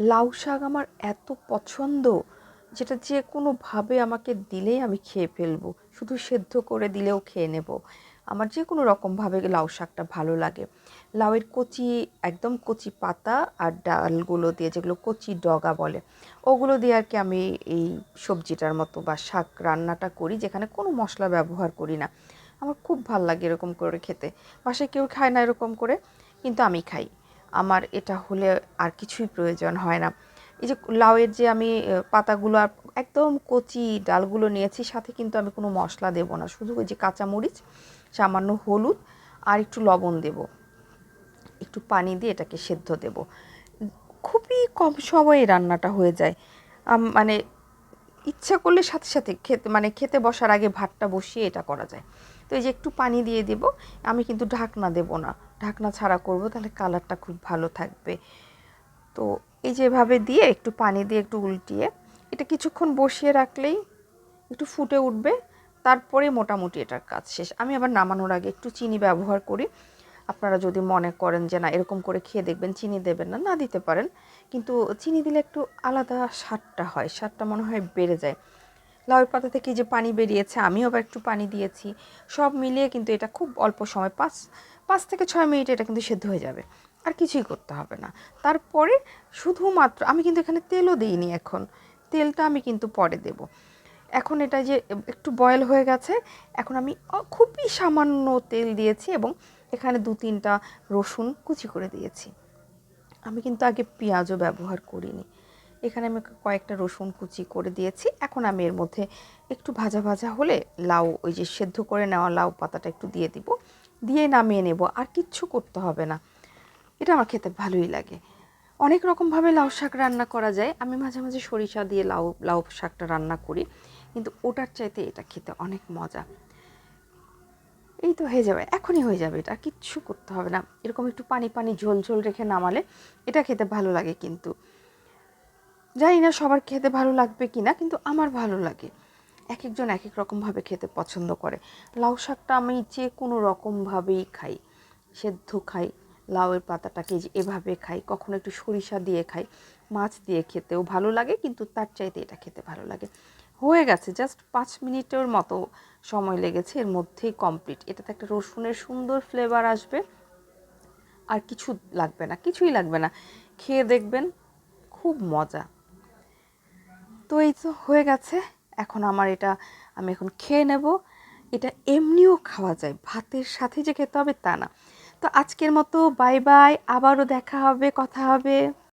লাউ শাক আমার এত পছন্দ যেটা যে কোনোভাবে আমাকে দিলেই আমি খেয়ে ফেলব। শুধু সেদ্ধ করে দিলেও খেয়ে নেব। আমার যে কোনো রকমভাবে লাউ শাকটা ভালো লাগে। লাউয়ের কচি, একদম কচি পাতা আর ডালগুলো দিয়ে যেগুলো কচি ডগা বলে, ওগুলো দিয়ে আর কি আমি এই সবজিটার মতো বা শাক রান্নাটা করি যেখানে কোনো মশলা ব্যবহার করি না। আমার খুব ভালো লাগে এরকম করে খেতে। বাসায় কেউ খায় না এরকম করে, কিন্তু আমি খাই। আমার এটা হলে আর কিছুই প্রয়োজন হয় না। এই যে লাউয়ের যে আমি পাতাগুলো আর একদম কচি ডালগুলো নিয়েছি, সাথে কিন্তু আমি কোনো মশলা দেব না। শুধু ওই যে কাঁচামরিচ, সামান্য হলুদ আর একটু লবণ দেব। একটু পানি দিয়ে এটাকে সেদ্ধ দেব। খুবই কম সময়ে রান্নাটা হয়ে যায়। মানে ইচ্ছা করলে সাথে সাথে খেতে মানে খেতে বসার আগে ভাতটা বসিয়ে এটা করা যায়। তো এই যে একটু পানি দিয়ে দেব, আমি কিন্তু ঢাকনা দেব না। ঢাকনা ছাড়া করব, তাহলে কালারটা খুব ভালো থাকবে। তো এই যেভাবে দিয়ে একটু পানি দিয়ে একটু উল্টিয়ে, এটা কিছুক্ষণ বসিয়ে রাখলেই একটু ফুটে উঠবে। তারপরে মোটামুটি এটার কাজ শেষ। আমি আবার নামানোর আগে একটু চিনি ব্যবহার করি। আপনারা যদি মনে করেন যে না, এরকম করে খেয়ে দেখবেন, চিনি দেবেন না না দিতে পারেন। কিন্তু চিনি দিলে একটু আলাদা স্বাদটা হয়, স্বাদটা মনে হয় বেড়ে যায়। লাউয়ের পাতা থেকে যে পানি বেরিয়েছে, আমিও আবার একটু পানি দিয়েছি। সব মিলিয়ে কিন্তু এটা খুব অল্প সময়, পাঁচ পাঁচ থেকে ছয় মিনিট এটা কিন্তু সেদ্ধ হয়ে যাবে। আর কিছুই করতে হবে না। তারপরে শুধুমাত্র, আমি কিন্তু এখানে তেলও দিইনি এখন। তেলটা আমি কিন্তু পরে দেব। এখন এটা যে একটু বয়েল হয়ে গেছে, এখন আমি খুবই সামান্য তেল দিয়েছি এবং এখানে দু তিনটা রসুন কুচি করে দিয়েছি। আমি কিন্তু আগে পেঁয়াজও ব্যবহার করিনি। এখানে আমি কয়েকটা রসুন কুচি করে দিয়েছি। এখন আমি এর মধ্যে একটু ভাজা ভাজা হলে লাউ, ওই যে সেদ্ধ করে নেওয়া লাউ পাতাটা একটু দিয়ে দিব। দিয়ে নামিয়ে নেব, আর কিচ্ছু করতে হবে না। এটা আমার খেতে ভালোই লাগে। অনেক রকমভাবে লাউ শাক রান্না করা যায়। আমি মাঝে মাঝে সরিষা দিয়ে লাউ লাউ শাকটা রান্না করি, কিন্তু ওটার চাইতে এটা খেতে অনেক মজা। এই তো হয়ে যাবে, এখনই হয়ে যাবে এটা কিচ্ছু করতে হবে না। এরকম একটু পানি পানি ঝোল ঝোল রেখে নামালে এটা খেতে ভালো লাগে কিন্তু। জানি না সবার খেতে ভালো লাগবে কি না কিন্তু আমার ভালো লাগে। এক একজন এক এক রকমভাবে খেতে পছন্দ করে। লাউ শাকটা আমি যে কোনো রকমভাবেই খাই। সেদ্ধ খাই, লাউয়ের পাতাটাকে এভাবে খাই, কখনো একটু সরিষা দিয়ে খাই, মাছ দিয়ে খেতেও ভালো লাগে, কিন্তু তার চাইতে এটা খেতে ভালো লাগে। হয়ে গেছে জাস্ট পাঁচ মিনিটের মতো সময় লেগেছে, এর মধ্যেই কমপ্লিট এটাতে একটা রসুনের সুন্দর ফ্লেভার আসবে। আর কিছু লাগবে না, কিছুই লাগবে না। খেয়ে দেখবেন, খুব মজা। তো এই তো হয়ে গেছে। এখন আমার এটা, আমি এখন খেয়ে নেব। এটা এমনিও খাওয়া যায়। ভাতের সাথে যে খেতে হবে তা না। তো আজকের মতো বাই বাই, আবারও দেখা হবে, কথা হবে।